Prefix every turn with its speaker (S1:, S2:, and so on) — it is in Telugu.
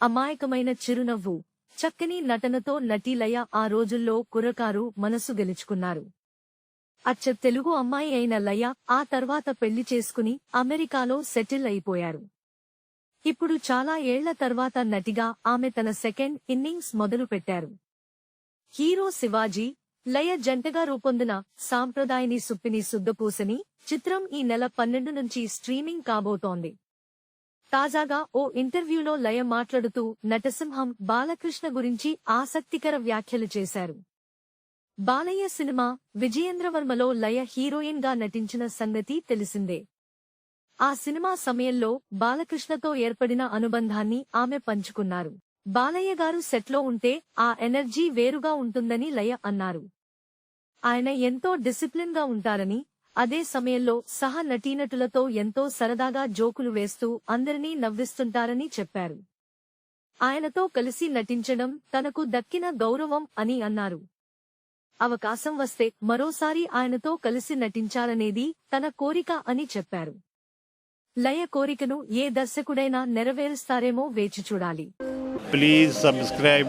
S1: అమాయకమైన చిరునవ్వు చక్కని నటనతో నటీలయ ఆ రోజుల్లో కుర్రకారు మనసు గెలుచుకున్నారు. అచ్చ తెలుగు అమ్మాయి అయిన లయ ఆ తర్వాత పెళ్ళి చేసుకుని అమెరికాలో సెటిల్ అయిపోయారు. ఇప్పుడు చాలా ఏళ్ళ తర్వాత నటిగా ఆమె తన సెకండ్ ఇన్నింగ్స్ మొదలుపెట్టారు హీరో శివాజీ లయ జంటగా రూపొందిన సాంప్రదాయని సుప్పిని సుద్దపూసని చిత్రం ఈ నెల పన్నెండు నుంచి స్ట్రీమింగ్ కాబోతోంది. తాజాగా ఓ ఇంటర్వ్యూలో లయ మాట్లాడుతూ నటసింహం బాలకృష్ణ గురించి ఆసక్తికర వ్యాఖ్యలు చేశారు. బాలయ్య సినిమా విజయేంద్రవర్మలో లయ హీరోయిన్గా నటించిన సంగతి తెలిసిందే. ఆ సినిమా సమయంలో బాలకృష్ణతో ఏర్పడిన అనుబంధాన్ని ఆమె పంచుకున్నారు. బాలయ్య గారు సెట్లో ఉంటే ఆ ఎనర్జీ వేరుగా ఉంటుందని లయ అన్నారు. ఆయన ఎంతో డిసిప్లిన్గా ఉంటారని అదే సమయంలో సహ నటీనటులతో ఎంతో సరదాగా జోకులు వేస్తూ అందరినీ నవ్విస్తుంటారని చెప్పారు. ఆయనతో కలిసి నటించడం తనకు దక్కిన గౌరవం అని అన్నారు. అవకాశం వస్తే మరోసారి ఆయనతో కలిసి నటించాలనేది తన కోరిక అని చెప్పారు. లయ కోరికను ఏ దర్శకుడైనా నెరవేరుస్తారేమో వేచి చూడాలి.
S2: Please subscribe